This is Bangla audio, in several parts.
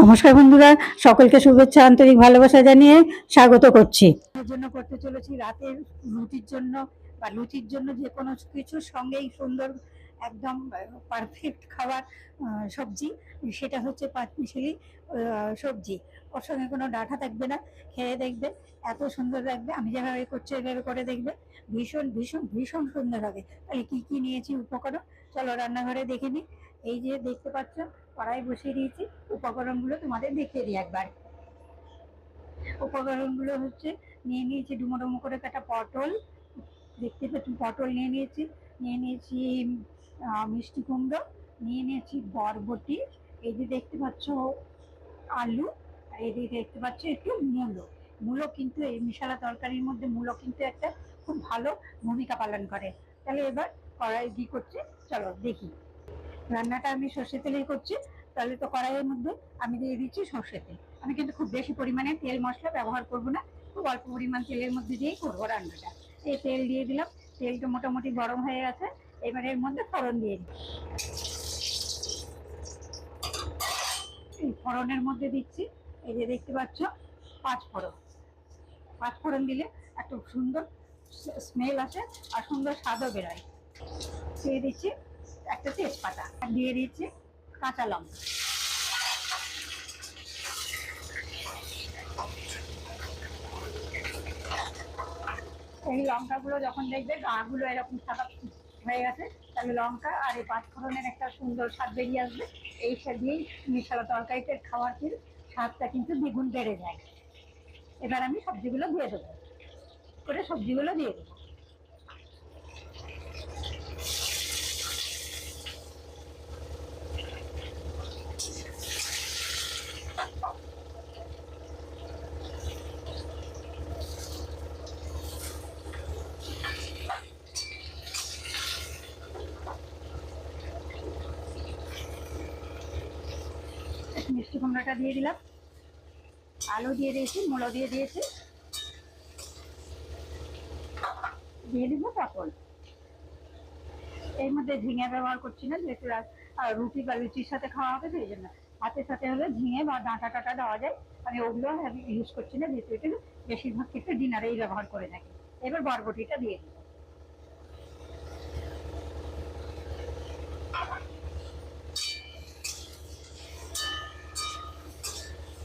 নমস্কার বন্ধুরা, সকলকে শুভেচ্ছা, আন্তরিক ভালোবাসা জানিয়ে স্বাগত করছি। জন্য করতে চলেছি রাতের রুটির জন্য, বা লুচির জন্য যে কোনো কিছুর সঙ্গেই সুন্দর, একদম পারফেক্ট খাবার সবজি, সেটা হচ্ছে পাঁচমিশালি সবজি। ওর সঙ্গে কোনো ডাঁটা থাকবে না, খেয়ে দেখবে, এত সুন্দর লাগবে, আমি যেভাবে করছি এভাবে করে দেখবে, ভীষণ ভীষণ ভীষণ সুন্দর হবে। তাহলে কি কি নিয়েছি উপকরণ? চলো রান্নাঘরে দেখে নিই। এই যে দেখতে পাচ্ছ, কড়াই বসিয়ে দিয়েছি। উপকরণগুলো তোমাদের দেখিয়ে দিই একবার। উপকরণগুলো হচ্ছে, নিয়ে নিয়েছি ডুমো ডুমো করে কাটা পটল। দেখতে পাচ্ছি, পটল নিয়ে নিয়েছি। নিয়ে নিয়েছি মিষ্টি কুমড়ো। নিয়ে নিয়েছি বরবটি। এই যে দেখতে পাচ্ছ, আলু। আর এই যে দেখতে পাচ্ছ, একটু মূলো। মূলো কিন্তু এই মিশালা তরকারির মধ্যে মূলো কিন্তু একটা খুব ভালো ভূমিকা পালন করে। তাহলে এবার কড়াই কি করছে। চলো দেখি। রান্নাটা আমি সর্ষে তেলেই করছি, তাহলে তো কড়াইয়ের মধ্যে আমি দিয়ে দিচ্ছি সর্ষে তেল। আমি কিন্তু খুব বেশি পরিমাণে তেল মশলা ব্যবহার করব না, খুব অল্প পরিমাণ তেলের মধ্যে দিয়েই করব রান্নাটা। এই তেল দিয়ে দিলাম, তেলটা মোটামুটি গরম হয়ে গেছে, এবার এর মধ্যে ফোড়ন দিয়ে দিই ফোড়নের মধ্যে দিচ্ছি, এই যে দেখতে পাচ্ছ, পাঁচ ফোড়ন। পাঁচ ফোড়ন দিলে একটা সুন্দর স্মেল আসে আর সুন্দর স্বাদও বেরোয়। দিয়ে দিচ্ছি একটা তেজপাতা দিয়ে দিচ্ছি কাঁচা লঙ্কা। এই লঙ্কাগুলো যখন দেখবে গাগুলো এরকম সাদা হয়ে গেছে, তাহলে লঙ্কা আর এই পাঁচফোড়নের একটা সুন্দর স্বাদ বেরিয়ে আসবে। এই দিয়েই মিশালা তরকারিতে খাওয়ার কিন্তু স্বাদটা কিন্তু দ্বিগুণ বেড়ে যায়। এবার আমি সবজিগুলো দিয়ে দেবো। করে সবজিগুলো দিয়ে দেবো। মিষ্টি কুমড়োটা দিয়ে দিলাম। আলু দিয়ে দিয়েছি, মূলো দিয়ে দিয়েছি। দিয়ে দিব পটল এর মধ্যে ঝিঙে ব্যবহার করছি না, যেহেতু রুটি বা লুচির সাথে খাওয়া হবে, সেই জন্য। ভাতের সাথে হলে ঝিঙে বা ডাঁটা টাটা দেওয়া যায়। আমি ওগুলো ইউজ করছি না, যেহেতু এটা বেশিরভাগ ক্ষেত্রে ডিনারেই ব্যবহার করে থাকি। এবার বরবটিটা দিয়ে দিই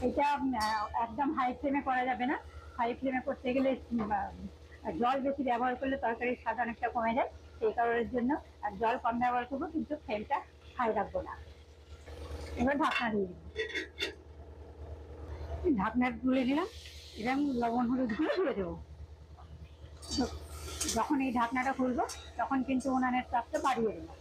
এটা একদম হাই ফ্লেমে করা যাবে না। হাই ফ্লেমে করতে গেলে জল বেশি ব্যবহার করলে তরকারির স্বাদ অনেকটা কমে যায়। সেই কারণের জন্য আর জল কম ব্যবহার করব, কিন্তু ফ্লেমটা হাই রাখব না। এবার ঢাকনা দিয়ে দিবো। ঢাকনা তুলে দিলাম এরকম লবণ হলুদগুলো দিয়ে দেবো। যখন এই ঢাকনাটা খুলবো, তখন কিন্তু উনানের তাপটা বাড়িয়ে দেবো।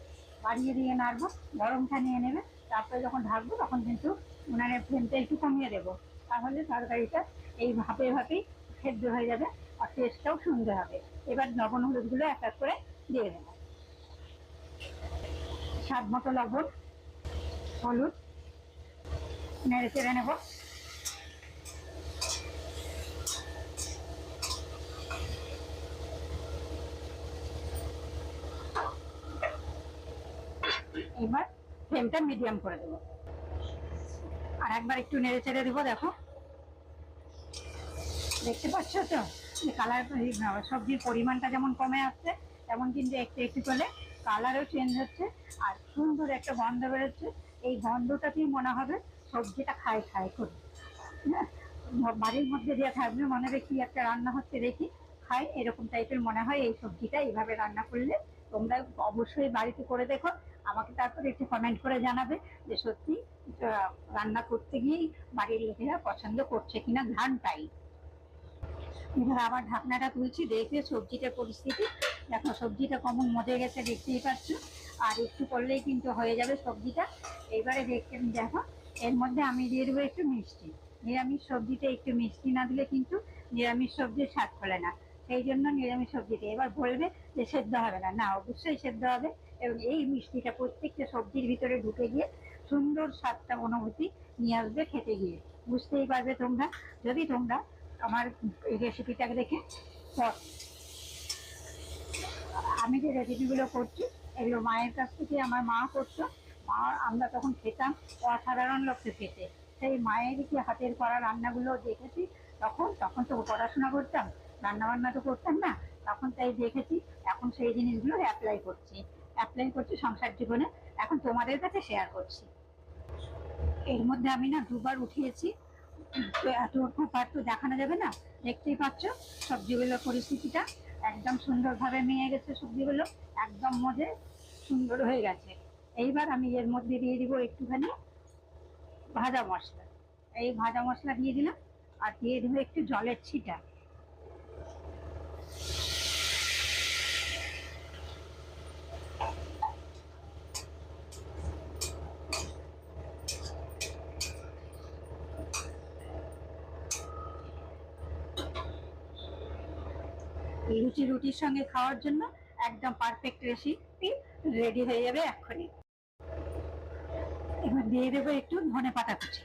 বাড়িয়ে দিয়ে নাড়বো গরমটা নিয়ে নেবে। তারপরে যখন ঢাকবো, তখন কিন্তু উনানের ফ্লেমটা একটু কমিয়ে দেবো। তাহলে তরকারিটা এই ভাপে ভাপেই সেদ্ধ হয়ে যাবে আর টেস্টটাও সুন্দর হবে। এবার লবণ হলুদগুলো এক এক করে দিয়ে দেবো। স্বাদ মতো লবণ, হলুদ নেড়ে চেড়ে নেব। এবার ফ্লেমটা মিডিয়াম করে দেবো। আর একবার একটু নেড়ে চেড়ে দেবো দেখো। দেখতে পাচ্ছ তো? কালার সবজির পরিমাণটা যেমন কমে আসছে তেমন কিন্তু একটু একটু করে কালারও চেঞ্জ হচ্ছে। আর সুন্দর একটা গন্ধ বেরোচ্ছে। এই গন্ধটাতেই মনে হবে সবজিটা খায় খায় করে হ্যাঁ, বাড়ির মধ্যে দিয়ে থাকবে মনে হবে কি একটা রান্না হচ্ছে দেখি। খাই এরকম টাইপের মনে হয় এই সবজিটা এইভাবে রান্না করলে তোমরা অবশ্যই বাড়িতে করে দেখো। আমাকে তারপর একটু কমেন্ট করে জানাবে যে সত্যি রান্না করতে গিয়েই বাড়ির লোকেরা পছন্দ করছে কিনা ধানটাই এবার আবার ঢাকনাটা তুলছি, দেখবে সবজিটার পরিস্থিতি। দেখো, সবজিটা কেমন মজে গেছে, দেখতেই পাচ্ছ। আর একটু করলেই কিন্তু হয়ে যাবে সবজিটা। এবারে দেখতে, দেখো, এর মধ্যে আমি দিয়ে দেবো একটু মিষ্টি। নিরামিষ সবজিতে একটু মিষ্টি না দিলে কিন্তু নিরামিষ সবজির স্বাদ ফলে না। সেই জন্য নিরামিষ সবজিতে এবার বলবে যে সেদ্ধ হবে না। না, অবশ্যই সেদ্ধ হবে এবং এই মিষ্টিটা প্রত্যেকটা সবজির ভিতরে ঢুকে গিয়ে সুন্দর স্বাদটা, অনুভূতি নিয়ে আসবে খেতে গিয়ে। বুঝতেই পারবে তোমরা? যদি তোমরা আমার এই রেসিপিটাকে দেখে। আমি যে রেসিপিগুলো করছি, এগুলো মায়ের কাছ থেকে আমার মা করতো। মা, আমরা তখন খেতাম অসাধারণ লোককে খেতে। সেই মায়ের কি হাতের করা রান্নাগুলো দেখেছি, তখন তখন তো পড়াশোনা করতাম রান্না বান্না তো করতাম না, তখন তাই দেখেছি, এখন সেই জিনিসগুলো অ্যাপ্লাই করছি। অ্যাপ্লাই করছি সংসার জীবনে, এখন তোমাদের কাছে শেয়ার করছি। এর মধ্যে আমি না দুবার উঠিয়েছি এতটুকু পার তো দেখানো যাবে না, দেখতেই পাচ্ছ সবজিগুলোর পরিস্থিতিটা, একদম সুন্দরভাবে মেয়ে গেছে সবজিগুলো একদম মজে সুন্দর হয়ে গেছে। এইবার আমি এর মধ্যে দিয়ে দিব একটুখানি ভাজা মশলা। এই ভাজা মশলা দিয়ে দিলাম, আর দিয়ে দেবো একটু জলের ছিটা। লুচি রুটির সঙ্গে খাওয়ার জন্য একদম পারফেক্ট রেসিপি রেডি হয়ে যাবে এক্ষুনি। এবার দিয়ে দেবো একটু ধনে পাতা কুচি।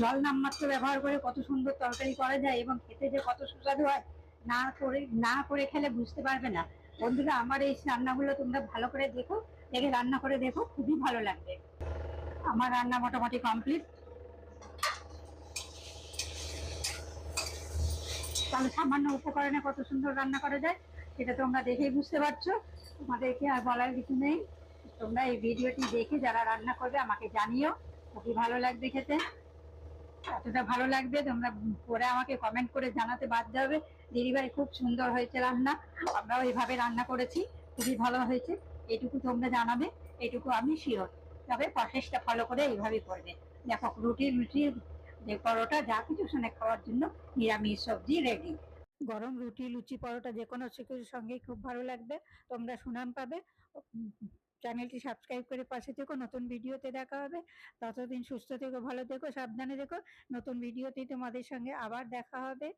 জল নামমাত্র ব্যবহার করে কত সুন্দর তরকারি করা যায় এবং খেতে যে কত সুস্বাদু হয়, না করে না করে খেলে বুঝতে পারবে না। বন্ধুরা, আমার এই রান্নাগুলো তোমরা ভালো করে দেখো, দেখে রান্না করে দেখো, খুবই ভালো লাগবে। আমার রান্না মোটামুটি কমপ্লিট তাহলে সামান্য উপকরণে কত সুন্দর রান্না করা যায়, সেটা তোমরা দেখেই বুঝতে পারছ। তোমাদেরকে আর বলার কিছু নেই। তোমরা এই ভিডিওটি দেখে যারা রান্না করবে, আমাকে জানিও। খুবই ভালো লাগবে খেতে। এতটা ভালো লাগবে, তোমরা পরে আমাকে কমেন্ট করে জানাতে বাধ্য হবে। দিদিভাই খুব সুন্দর হয়েছে রান্না। আমরাও এইভাবে রান্না করেছি। খুবই ভালো হয়েছে। এটুকু তোমরা জানাবে, এটুকু আমি শিওর তবে প্রসেসটা ফলো করে এইভাবে করবে। দেখো, রুটি রুটি যে পরোটা, যা কিছু সঙ্গে খাওয়ার জন্য নিরামিষ সবজি রেডি গরম রুটি, লুচি, পরোটা, যে কোনো কিছুর সঙ্গে খুব ভালো লাগবে। তোমরা সুনাম পাবে। চ্যানেলটি সাবস্ক্রাইব করে পাশে থেকো। নতুন ভিডিওতে দেখা হবে। ততদিন সুস্থ থেকো, ভালো থেকো, সাবধানে থেকো। নতুন ভিডিওতেই তোমাদের সঙ্গে আবার দেখা হবে।